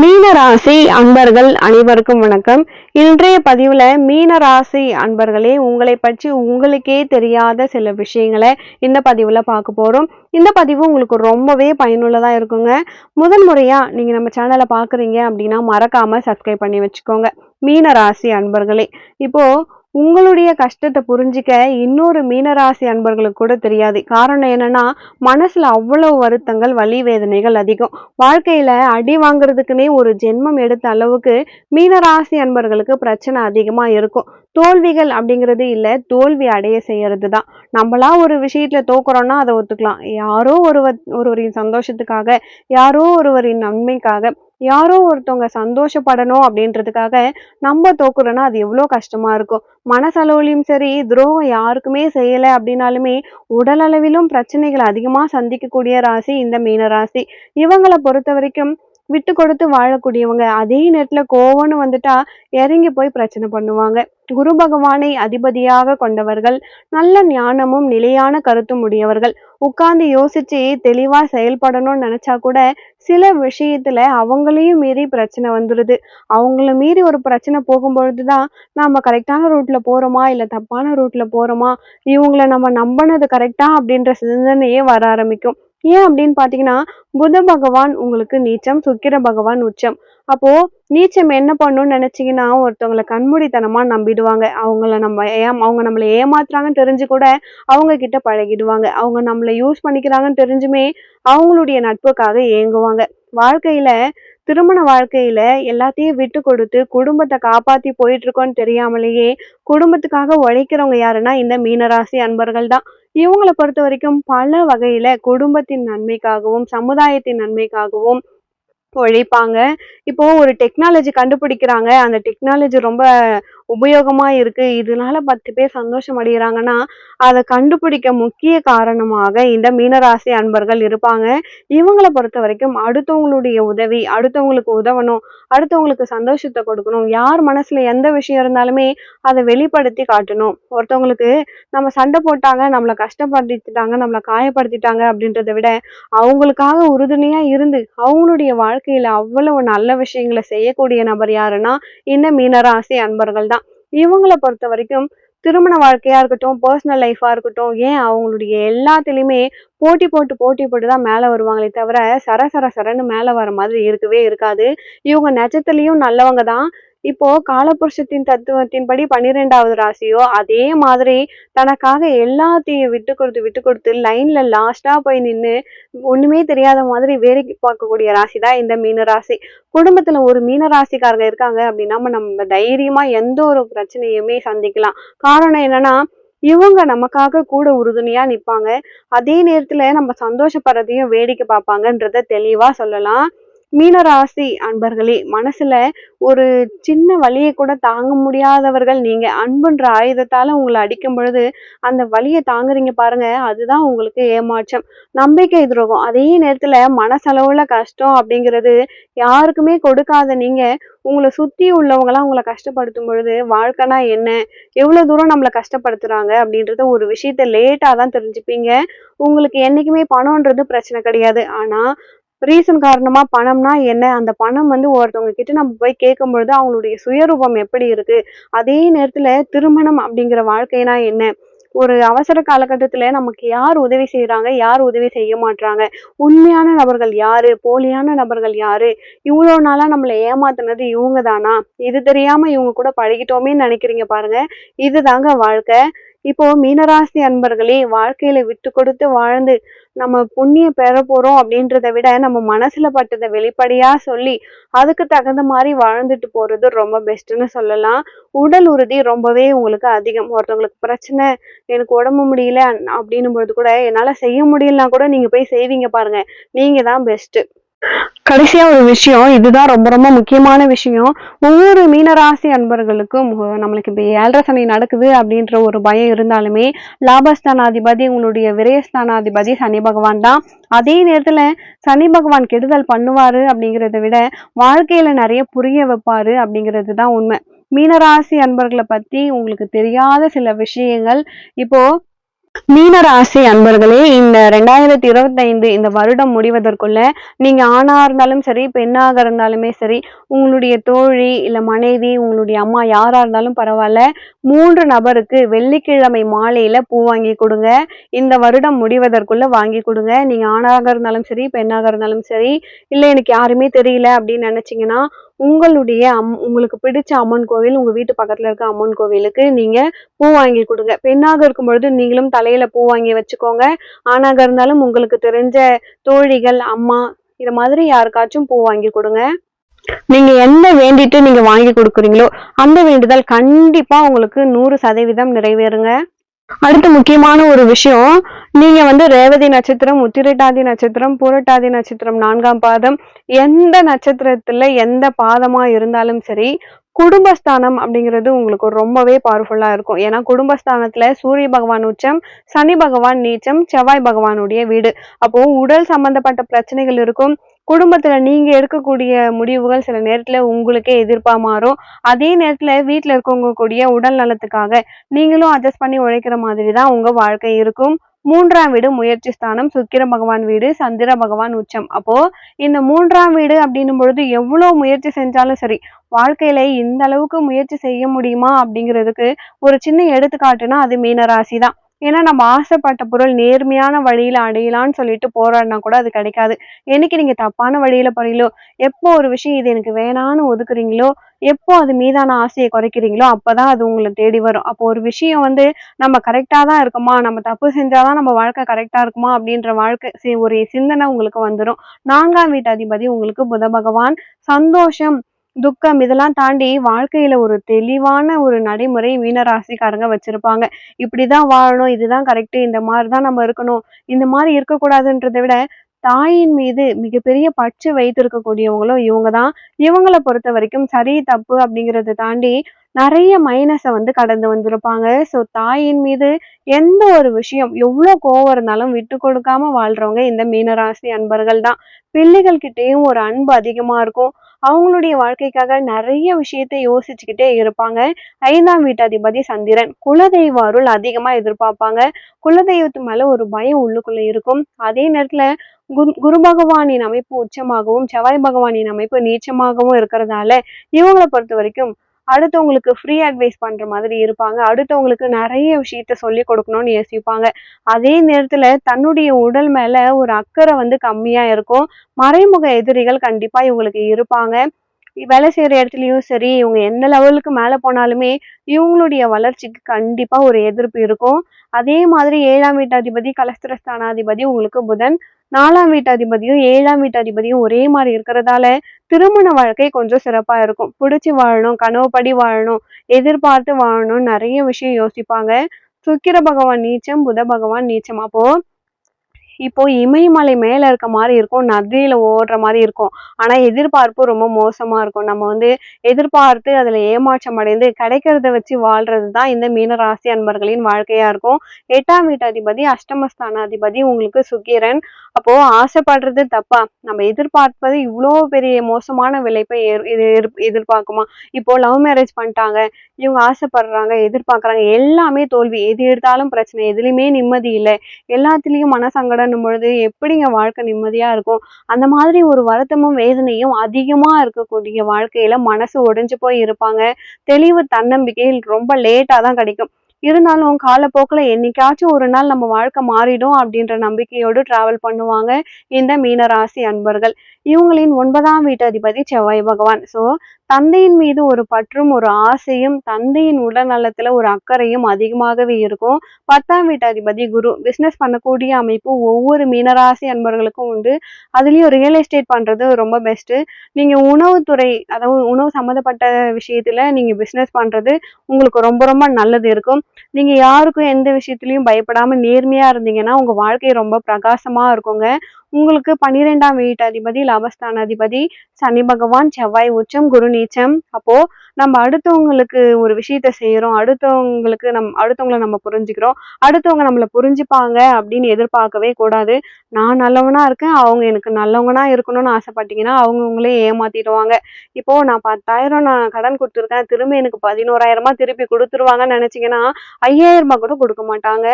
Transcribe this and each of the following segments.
மீனராசி அன்பர்கள் அனைவருக்கும் வணக்கம். இன்றைய பதிவில் மீனராசி அன்பர்களே உங்களை பற்றி உங்களுக்கே தெரியாத சில விஷயங்களை இந்த பதிவில் பார்க்க போகிறோம் இந்த பதிவு உங்களுக்கு ரொம்பவே பயனுள்ளதாக இருக்குங்க. முதல் முறையாக நீங்கள் நம்ம சேனலை பார்க்குறீங்க அப்படின்னா மறக்காமல் சப்ஸ்கிரைப் பண்ணி வச்சுக்கோங்க. மீனராசி அன்பர்களே இப்போது உங்களுடைய கஷ்டத்தை புரிஞ்சிக்க இன்னொரு மீனராசி அன்பர்களுக்கு கூட தெரியாது. காரணம் என்னன்னா மனசுல அவ்வளவு வருத்தங்கள் வலி வேதனைகள் அதிகம். வாழ்க்கையில அடி வாங்குறதுக்குன்னே ஒரு ஜென்மம் எடுத்த அளவுக்கு மீனராசி அன்பர்களுக்கு பிரச்சனை அதிகமா இருக்கும். தோல்விகள் அப்படிங்கிறது இல்லை தோல்வி அடைய செய்யறது தான் நம்மளா ஒரு விஷயத்துல தோக்குறோம்னா அதை ஒத்துக்கலாம். யாரோ ஒருவர் ஒருவரின் சந்தோஷத்துக்காக யாரோ ஒருவரின் நன்மைக்காக யாரோ ஒருத்தவங்க சந்தோஷப்படணும் அப்படின்றதுக்காக நம்ம தோக்குறோன்னா அது எவ்வளோ கஷ்டமா இருக்கும். மனசளவுலையும் சரி துரோகம் யாருக்குமே செய்யலை அப்படின்னாலுமே உடலளவிலும் பிரச்சனைகள் அதிகமாக சந்திக்கக்கூடிய ராசி இந்த மீன ராசி. இவங்களை பொறுத்த வரைக்கும் விட்டு கொடுத்து வாழக்கூடியவங்க. அதே நேரத்துல கோவம்னு வந்துட்டா இறங்கி போய் பிரச்சனை பண்ணுவாங்க. குரு பகவானை அதிபதியாக கொண்டவர்கள் நல்ல ஞானமும் நிலையான கருத்தும் உடையவர்கள். உட்கார்ந்து யோசிச்சு தெளிவா செயல்படணும்னு நினைச்சா கூட சில விஷயத்துல அவங்களையும் மீறி பிரச்சனை வந்துடுது அவங்கள மீறி ஒரு பிரச்சனை போகும்பொழுதுதான் நாம கரெக்டான ரூட்ல போறோமா இல்ல தப்பான ரூட்ல போறோமா? இவங்கள நம்ம நம்பினது கரெக்டா அப்படின்ற சிந்தனையே வர ஆரம்பிக்கும். ஏன் அப்படின்னு பார்த்தீங்கன்னா புத பகவான் உங்களுக்கு நீச்சம் சுக்கிர பகவான் உச்சம். அப்போ நீச்சம் என்ன பண்ணும்னு நினைச்சீங்கன்னா ஒருத்தவங்களை கண்மூடித்தனமா நம்பிடுவாங்க. அவங்கள நம்ம ஏம் அவங்க நம்மளை ஏமாத்துறாங்கன்னு தெரிஞ்சு கூட அவங்க கிட்ட பழகிடுவாங்க. அவங்க நம்மளை யூஸ் பண்ணிக்கிறாங்கன்னு தெரிஞ்சுமே அவங்களுடைய நட்புக்காக ஏங்குவாங்க. வாழ்க்கையில திருமண வாழ்க்கையில எல்லாத்தையும் விட்டு கொடுத்து குடும்பத்தை காப்பாத்தி போயிட்டு இருக்கோம்னு தெரியாமலேயே குடும்பத்துக்காக உழைக்கிறவங்க யாருன்னா இந்த மீனராசி அன்பர்கள் தான். இவங்களை பொறுத்த வரைக்கும் பல வகையில குடும்பத்தின் நன்மைக்காகவும் சமுதாயத்தின் நன்மைக்காகவும் உழைப்பாங்க. இப்போ ஒரு டெக்னாலஜி கண்டுபிடிக்கிறாங்க. அந்த டெக்னாலஜி ரொம்ப உபயோகமா இருக்கு. இதனால பத்து பேர் சந்தோஷம் அடைகிறாங்கன்னா அதை கண்டுபிடிக்க முக்கிய காரணமாக இந்த மீனராசி அன்பர்கள் இருப்பாங்க. இவங்களை பொறுத்த வரைக்கும் அடுத்தவங்களுடைய உதவி அடுத்தவங்களுக்கு உதவணும் அடுத்தவங்களுக்கு சந்தோஷத்தை கொடுக்கணும். யார் மனசுல எந்த விஷயம் இருந்தாலுமே அதை வெளிப்படுத்தி காட்டணும். ஒருத்தவங்களுக்கு நம்ம சண்டை போட்டாங்க நம்மளை கஷ்டப்படுத்திட்டாங்க நம்மளை காயப்படுத்திட்டாங்க அப்படின்றத விட அவங்களுக்காக உறுதுணையா இருந்து அவங்களுடைய வாழ்க்கையில அவ்வளவு நல்ல விஷயங்களை செய்யக்கூடிய நபர் யாருன்னா இந்த மீனராசி அன்பர்கள் தான். இவங்களை பொறுத்த வரைக்கும் திருமண வாழ்க்கையா இருக்கட்டும் பர்சனல் லைஃபா இருக்கட்டும் ஏன் அவங்களுடைய எல்லாத்துலயுமே போட்டி போட்டு போட்டி போட்டு தான் மேல வருவாங்களே தவிர சர சர சரன்னு மேல வர மாதிரி இருக்கவே இருக்காது. இவங்க நெஜத்துலேயும் நல்லவங்க தான். இப்போ காலபுருஷத்தின் தத்துவத்தின்படி பன்னிரெண்டாவது ராசியோ அதே மாதிரி தனக்காக எல்லாத்தையும் விட்டு கொடுத்து விட்டு கொடுத்து லைன்ல லாஸ்டா போய் நின்று ஒண்ணுமே தெரியாத மாதிரி வேடிக்கை பார்க்கக்கூடிய ராசி தான் இந்த மீன ராசி. குடும்பத்துல ஒரு மீன ராசிக்காரங்க இருக்காங்க அப்படின்னா நம்ம தைரியமா எந்த ஒரு பிரச்சனையுமே சந்திக்கலாம். காரணம் என்னன்னா இவங்க நமக்காக கூட உறுதுணையா நிப்பாங்க. அதே நேரத்துல நம்ம சந்தோஷப்படுறதையும் வேடிக்கை பார்ப்பாங்கன்றத தெளிவா சொல்லலாம். மீனராசி அன்பர்களே மனசுல ஒரு சின்ன வழியை கூட தாங்க முடியாதவர்கள் நீங்க. அன்புன்ற ஆயுதத்தால உங்களை அடிக்கும் பொழுது அந்த வழியை தாங்குறீங்க பாருங்க அதுதான் உங்களுக்கு ஏமாற்றம். நம்பிக்கை துரோகம். அதே நேரத்துல மனசளவுல கஷ்டம் அப்படிங்கிறது யாருக்குமே கொடுக்காத நீங்க உங்களை சுத்தி உள்ளவங்களாம் உங்களை கஷ்டப்படுத்தும் பொழுது வாழ்க்கைனா என்ன? எவ்வளவு தூரம் நம்மளை கஷ்டப்படுத்துறாங்க அப்படின்றத ஒரு விஷயத்த லேட்டா தான் தெரிஞ்சுப்பீங்க. உங்களுக்கு என்னைக்குமே பணம்ன்றது பிரச்சனை கிடையாது. ஆனா ரீசன் காரணமா பணம்னா என்ன? அந்த பணம் வந்து ஒருத்தவங்க கிட்ட நம்ம போய் கேட்கும் பொழுது அவங்களுடைய சுயரூபம் எப்படி இருக்கு? அதே நேரத்துல திருமணம் அப்படிங்கிற வாழ்க்கைனா என்ன? ஒரு அவசர காலகட்டத்தில் நமக்கு யார் உதவி செய்கிறாங்க யார் உதவி செய்ய மாட்றாங்க? உண்மையான நபர்கள் யாரு? போலியான நபர்கள் யாரு? இவ்வளோ நாளாக நம்மளை ஏமாத்தினது இவங்க தானா இது தெரியாமல் இவங்க கூட பழகிட்டோமே நினைக்கிறீங்க பாருங்க. இதுதாங்க வாழ்க்கை. இப்போ மீனராசி அன்பர்களே வாழ்க்கையில விட்டு கொடுத்து வாழ்ந்து நம்ம புண்ணியம் பெற போறோம் அப்படின்றத விட நம்ம மனசுல பட்டதை வெளிப்படையா சொல்லி அதுக்கு தகுந்த மாதிரி வாழ்ந்துட்டு போறது ரொம்ப பெஸ்ட்னு சொல்லலாம். உடல் உறுதி ரொம்பவே உங்களுக்கு அதிகம். ஒருத்தவங்களுக்கு பிரச்சனை எனக்கு உடம்பு முடியல அப்படின்னும் பொழுது கூட என்னால செய்ய முடியலன்னா கூட நீங்க போய் செய்வீங்க பாருங்க. நீங்க தான் பெஸ்ட் கடைசியா ஒரு விஷயம் இதுதான் ரொம்ப ரொம்ப முக்கியமான விஷயம். ஒவ்வொரு மீனராசி அன்பர்களுக்கும் நம்மளுக்கு இப்ப ஏழரை சனி நடக்குது அப்படின்ற ஒரு பயம் இருந்தாலுமே லாபஸ்தானாதிபதி உங்களுடைய விரயஸ்தானாதிபதி சனி பகவான் தான். அதே நேரத்துல சனி பகவான் கெடுதல் பண்ணுவாரு அப்படிங்கிறத விட வாழ்க்கையில நிறைய புரிய வைப்பாரு அப்படிங்கிறது தான் உண்மை. மீனராசி அன்பர்களை பத்தி உங்களுக்கு தெரியாத சில விஷயங்கள். இப்போ மீனராசி அன்பர்களே இந்த ரெண்டாயிரத்தி இருபத்தைந்து இந்த வருடம் முடிவதற்குள்ள நீங்க ஆணா இருந்தாலும் சரி பெண்ணாக இருந்தாலுமே சரி உங்களுடைய தோழி இல்ல மனைவி உங்களுடைய அம்மா யாரா இருந்தாலும் பரவாயில்ல மூன்று நபருக்கு வெள்ளிக்கிழமை மாலையில பூ வாங்கி கொடுங்க. இந்த வருடம் முடிவதற்குள்ள வாங்கி கொடுங்க. நீங்க ஆணாக இருந்தாலும் சரி பெண்ணாக இருந்தாலும் சரி இல்ல எனக்கு யாருமே தெரியல அப்படின்னு நினைச்சீங்கன்னா உங்களுடைய அம் உங்களுக்கு பிடிச்ச அம்மன் கோவில் உங்கள் வீட்டு பக்கத்தில் இருக்க அம்மன் கோவிலுக்கு நீங்கள் பூ வாங்கி கொடுங்க. பெண்ணாக இருக்கும் பொழுது நீங்களும் தலையில் பூ வாங்கி வச்சுக்கோங்க. ஆணாக இருந்தாலும் உங்களுக்கு தெரிஞ்ச தோழிகள் அம்மா இது மாதிரி யாருக்காச்சும் பூ வாங்கி கொடுங்க. நீங்க என்ன வேண்டிட்டு நீங்க வாங்கி கொடுக்குறீங்களோ அந்த வேண்டுதல் கண்டிப்பா உங்களுக்கு நூறு சதவீதம் நிறைவேறுங்க. அடுத்து முக்கியமான ஒரு விஷயம் நீங்க வந்து ரேவதி நட்சத்திரம் உத்திரட்டாதி நட்சத்திரம் பூரட்டாதி நட்சத்திரம் நான்காம் பாதம் எந்த நட்சத்திரத்துல எந்த பாதமா இருந்தாலும் சரி குடும்பஸ்தானம் அப்படிங்கிறது உங்களுக்கு ரொம்பவே பவர்ஃபுல்லா இருக்கும். ஏன்னா குடும்பஸ்தானத்துல சூரிய பகவான் உச்சம் சனி பகவான் நீச்சம் செவ்வாய் பகவானுடைய வீடு. அப்போ உடல் சம்பந்தப்பட்ட பிரச்சனைகள் இருக்கும் குடும்பத்தில் நீங்கள் எடுக்கக்கூடிய முடிவுகள் சில நேரத்தில் உங்களுக்கே எதிர்ப்பாக மாறும். அதே நேரத்தில் வீட்டில் இருக்கவங்க கூடிய உடல் நலத்துக்காக நீங்களும் அட்ஜஸ்ட் பண்ணி உழைக்கிற மாதிரி தான் உங்கள் வாழ்க்கை இருக்கும். மூன்றாம் வீடு முயற்சி ஸ்தானம் சுக்கிர பகவான் வீடு சந்திர பகவான் உச்சம். அப்போ இந்த மூன்றாம் வீடு அப்படின்னும் பொழுது எவ்வளோ முயற்சி செஞ்சாலும் சரி வாழ்க்கையில இந்த அளவுக்கு முயற்சி செய்ய முடியுமா அப்படிங்கிறதுக்கு ஒரு சின்ன எடுத்துக்காட்டுனா அது மீனராசி தான். ஏன்னா நம்ம ஆசைப்பட்ட பொருள் நேர்மையான வழியில அடையலாம்னு சொல்லிட்டு போராடினா கூட அது கிடைக்காது. என்னைக்கு நீங்க தப்பான வழியில போறீங்களோ எப்போ ஒரு விஷயம் இது எனக்கு வேணான்னு ஒதுக்குறீங்களோ எப்போ அது மீதான ஆசையை குறைக்கிறீங்களோ அப்பதான் அது உங்களை தேடி வரும். அப்போ ஒரு விஷயம் வந்து நம்ம கரெக்டா தான் இருக்குமா நம்ம தப்பு செஞ்சாதான் நம்ம வாழ்க்கை கரெக்டா இருக்குமா அப்படின்ற வாழ்க்கை ஒரு சிந்தனை உங்களுக்கு வந்துடும் நான்காம் வீட்டு அதிபதி உங்களுக்கு புத பகவான். சந்தோஷம் துக்கம் இதெல்லாம் தாண்டி வாழ்க்கையில ஒரு தெளிவான ஒரு நடைமுறை மீனராசிக்காரங்க வச்சிருப்பாங்க. இப்படிதான் வாழணும் இதுதான் கரெக்டு இந்த மாதிரி தான் நம்ம இருக்கணும் இந்த மாதிரி இருக்கக்கூடாதுன்றதை விட தாயின் மீது மிகப்பெரிய பற்று வைத்திருக்கக்கூடியவங்களும் இவங்க தான் இவங்களை பொறுத்த வரைக்கும் சரி தப்பு அப்படிங்கிறத தாண்டி நிறைய மைனஸை வந்து கடந்து வந்திருப்பாங்க. ஸோ தாயின் மீது எந்த ஒரு விஷயம் எவ்வளோ கோவம் இருந்தாலும் விட்டு கொடுக்காம வாழ்றவங்க இந்த மீனராசி அன்பர்கள் தான். பிள்ளைகள் கிட்டேயும் ஒரு அன்பு அதிகமாக இருக்கும். அவங்களுடைய வாழ்க்கைக்காக நிறைய விஷயத்தை யோசிச்சுக்கிட்டே இருப்பாங்க. ஐந்தாம் வீட்டாதிபதி சந்திரன் குலதெய்வ அருள் அதிகமா எதிர்பார்ப்பாங்க. குலதெய்வத்து மேல ஒரு பயம் உள்ளுக்குள்ள இருக்கும். அதே நேரத்துல குரு குரு பகவானின் அமைப்பு உச்சமாகவும் செவ்வாய் பகவானின் அமைப்பு நீச்சமாகவும் இருக்கிறதால இவங்களை பொறுத்த வரைக்கும் அடுத்தவங்களுக்கு ஃப்ரீ அட்வைஸ் பண்ற மாதிரி இருப்பாங்க. அடுத்தவங்களுக்கு நிறைய விஷயத்த சொல்லி கொடுக்கணும்னு யோசிப்பாங்க. அதே நேரத்துல தன்னுடைய உடல் மேல ஒரு அக்கறை வந்து கம்மியா இருக்கும். மறைமுக எதிரிகள் கண்டிப்பா இவங்களுக்கு இருப்பாங்க. வேலை செய்யற இடத்துலயும் சரி இவங்க எந்த லெவலுக்கு மேல போனாலுமே இவங்களுடைய வளர்ச்சிக்கு கண்டிப்பா ஒரு எதிர்ப்பு இருக்கும். அதே மாதிரி ஏழாம் வீட்டாதிபதி கலஸ்திரஸ்தானாதிபதி உங்களுக்கு புதன் நாலாம் வீட்டாதிபதியும் ஏழாம் வீட்டாதிபதியும் ஒரே மாதிரி இருக்கிறதால திருமண வாழ்க்கை கொஞ்சம் சிறப்பா இருக்கும். பிடிச்சி வாழணும் கனவுப்படி வாழணும் எதிர்பார்த்து வாழணும் நிறைய விஷயம் யோசிப்பாங்க. சுக்கிர பகவான் நீச்சம் புத பகவான் நீச்சம். அப்போ இப்போ இமயமலை மேல இருக்க மாதிரி இருக்கும் நதியில ஓடுற மாதிரி இருக்கும். ஆனா எதிர்பார்ப்பு ரொம்ப மோசமா இருக்கும். நம்ம வந்து எதிர்பார்த்து அதுல ஏமாற்றம் அடைந்து கிடைக்கிறத வச்சு வாழ்றது தான் இந்த மீனராசி அன்பர்களின் வாழ்க்கையா இருக்கும். எட்டாம் வீட்டு அதிபதி அஷ்டமஸ்தான அதிபதி உங்களுக்கு சுக்கிரன். அப்போ ஆசைப்படுறது தப்பா? நம்ம எதிர்பார்ப்பது இவ்வளோ பெரிய மோசமான விளைப்பை எதிர்பார்க்குமா? இப்போ லவ் மேரேஜ் பண்ணிட்டாங்க இவங்க ஆசைப்படுறாங்க எதிர்பார்க்குறாங்க எல்லாமே தோல்வி. எது எடுத்தாலும் பிரச்சனை எதுலேயுமே நிம்மதி இல்லை. எல்லாத்துலேயும் மனசங்கடம்னும் பொழுது எப்படிங்க வாழ்க்கை நிம்மதியாக இருக்கும்? அந்த மாதிரி ஒரு வருத்தமும் வேதனையும் அதிகமாக இருக்கக்கூடிய வாழ்க்கையில் மனசு உடைஞ்சு போய் இருப்பாங்க. தெளிவு தன்னம்பிக்கையில் ரொம்ப லேட்டாக தான் கிடைக்கும். இருந்தாலும் காலப்போக்கில் என்னைக்காச்சும் ஒரு நாள் நம்ம வாழ்க்கை மாறிடும் அப்படின்ற நம்பிக்கையோடு டிராவல் பண்ணுவாங்க இந்த மீனராசி அன்பர்கள். இவங்களின் ஒன்பதாம் வீட்டு அதிபதி செவ்வாய் பகவான். ஸோ தந்தையின் மீது ஒரு பற்றும் ஒரு ஆசையும் தந்தையின் உடல் நலத்துல ஒரு அக்கறையும் அதிகமாகவே இருக்கும். பத்தாம் வீட்டு அதிபதி குரு. பிஸ்னஸ் பண்ணக்கூடிய அமைப்பு ஒவ்வொரு மீனராசி அன்பர்களுக்கும் உண்டு. அதுலேயும் ரியல் எஸ்டேட் பண்றது ரொம்ப பெஸ்ட்டு நீங்க உணவுத்துறை அதாவது உணவு சம்மந்தப்பட்ட விஷயத்துல நீங்க பிஸ்னஸ் பண்றது உங்களுக்கு ரொம்ப ரொம்ப நல்லது இருக்கும். நீங்க யாருக்கும் எந்த விஷயத்துலையும் பயப்படாம நேர்மையா இருந்தீங்கன்னா உங்க வாழ்க்கை ரொம்ப பிரகாசமா இருக்குங்க. உங்களுக்கு பன்னிரெண்டாம் வீட்டு அதிபதி லாபஸ்தான அதிபதி சனி பகவான் செவ்வாய் உச்சம் குரு நீச்சம். அப்போ நம்ம அடுத்தவங்களுக்கு ஒரு விஷயத்த செய்யறோம். அடுத்தவங்களுக்கு நம் அடுத்தவங்களை நம்ம புரிஞ்சுக்கிறோம். அடுத்தவங்க நம்மளை புரிஞ்சுப்பாங்க அப்படின்னு எதிர்பார்க்கவே கூடாது. நான் நல்லவனா இருக்கேன். அவங்க எனக்கு நல்லவங்களா இருக்கணும்னு ஆசைப்பட்டீங்கன்னா அவங்க உங்களே ஏமாத்திடுவாங்க. இப்போ நான் பத்தாயிரம் நான் கடன் கொடுத்துருக்கேன். திரும்ப எனக்கு பதினோராயிரமா திருப்பி கொடுத்துருவாங்கன்னு நினைச்சீங்கன்னா ஐயாயிரம் ரூபாய் கூட கொடுக்க மாட்டாங்க.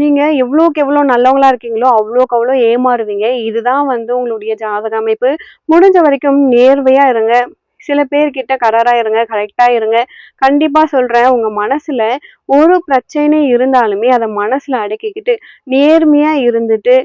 நீங்கள் எவ்வளோக்கு எவ்வளோ நல்லவங்களா இருக்கீங்களோ அவ்வளோக்கு அவ்வளோ ஏமாறுவீங்க. இதுதான் வந்து உங்களுடைய ஜாதக அமைப்பு. முடிஞ்ச வரைக்கும் நேர்வையாக இருங்க. சில பேர்கிட்ட கரராக இருங்க கரெக்டாக இருங்க. கண்டிப்பாக சொல்கிறேன் உங்கள் மனசில் ஒரு பிரச்சனை இருந்தாலுமே அதை மனசில் அடக்கிக்கிட்டு நேர்மையாக இருந்துட்டு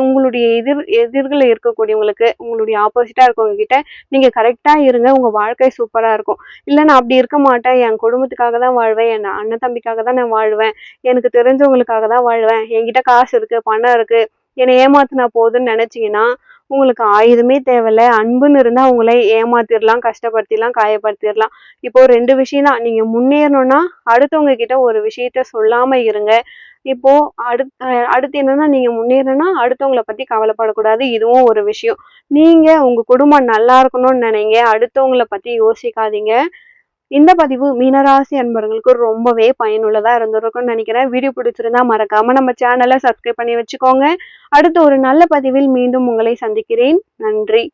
உங்களுடைய எதிர் எதிர்களை இருக்கக்கூடியவங்களுக்கு உங்களுடைய ஆப்போசிட்டா இருக்கவங்க கிட்ட நீங்க கரெக்டா இருங்க உங்க வாழ்க்கை சூப்பரா இருக்கும். இல்ல நான் அப்படி இருக்க மாட்டேன் என் குடும்பத்துக்காக தான் வாழ்வேன் என் அண்ணன் தம்பிக்காக தான் நான் வாழ்வேன் எனக்கு தெரிஞ்சவங்களுக்காக தான் வாழ்வேன் என்கிட்ட காசு இருக்கு பணம் இருக்கு என்னை ஏமாத்தினா போதுன்னு நினைச்சீங்கன்னா உங்களுக்கு ஆயுதமே தேவையில்ல அன்புன்னு இருந்தா உங்களை ஏமாத்திரலாம் கஷ்டப்படுத்திடலாம் காயப்படுத்திடலாம் இப்போ ரெண்டு விஷயம் தான் நீங்க முன்னேறணும்னா அடுத்தவங்க கிட்ட ஒரு விஷயத்த சொல்லாம இருங்க இப்போ அடுத் அடுத்து என்னன்னா நீங்க முன்னேறினா அடுத்தவங்கள பத்தி கவலைப்படக்கூடாது. இதுவும் ஒரு விஷயம். நீங்க உங்க குடும்பம் நல்லா இருக்கணும்னு நினைங்க. அடுத்தவங்கள பத்தி யோசிக்காதீங்க. இந்த பதிவு மீனராசி அன்பர்களுக்கு ரொம்பவே பயனுள்ளதா இருந்திருக்கும்னு நினைக்கிறேன். வீடியோ பிடிச்சிருந்தா மறக்காம நம்ம சேனலை சப்ஸ்கிரைப் பண்ணி வச்சுக்கோங்க. அடுத்து ஒரு நல்ல பதிவில் மீண்டும் உங்களை சந்திக்கிறேன். நன்றி.